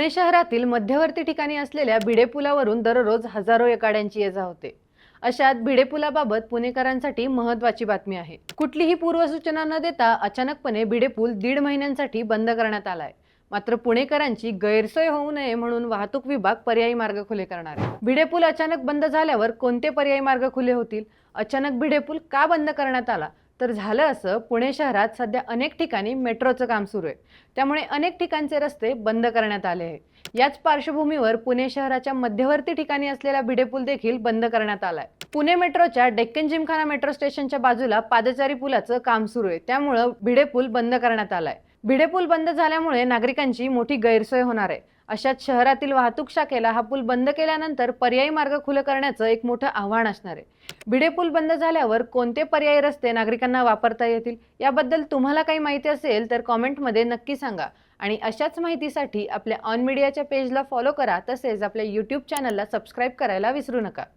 पुणे शहरातील मध्यवर्ती ठिकाणी असलेल्या भिडे पुलावरून दररोज हजारो एकाड्यांची ये जा होते. अशात भिडे पुलाबाबत पुणेकरांसाठी महत्वाची बातमी आहे. कुठलीही पूर्वसूचना न देता अचानकपणे भिडे पूल दीड महिन्यांसाठी बंद करण्यात आलाय. मात्र पुणेकरांची गैरसोय होऊ नये म्हणून वाहतूक विभाग पर्यायी मार्ग खुले करणार आहे. भिडे पूल अचानक बंद झाल्यावर कोणते पर्यायी मार्ग खुले होतील? अचानक भिडे पूल का बंद करण्यात आला? तर झालं असं पुणे शहरात सध्या अनेक ठिकाणी मेट्रोचं काम सुरू आहे. त्यामुळे अनेक ठिकाणचे रस्ते बंद करण्यात आले आहे. याच पार्श्वभूमीवर पुणे शहराच्या मध्यवर्ती ठिकाणी असलेला भिडेपूल देखील बंद करण्यात आलाय. पुणे मेट्रोच्या डेक्कन जिमखाना मेट्रो स्टेशनच्या बाजूला पादचारी पुलाचं काम सुरू आहे. त्यामुळं भिडेपूल बंद करण्यात आलाय. भिडेपूल बंद झाल्यामुळे नागरिकांची मोठी गैरसोय होणार आहे. अशात शहरातील वाहतूक शाखेला हा पूल बंद केल्यानंतर पर्यायी मार्ग खुलं करण्याचं एक मोठं आव्हान असणार आहे. भिडे पूल बंद झाल्यावर कोणते पर्यायी रस्ते नागरिकांना वापरता येतील? याबद्दल तुम्हाला काही माहिती असेल तर कॉमेंटमध्ये नक्की सांगा. आणि अशाच माहितीसाठी आपल्या ऑन मीडियाच्या पेजला फॉलो करा. तसेच आपल्या यूट्यूब चॅनलला सबस्क्राईब करायला विसरू नका.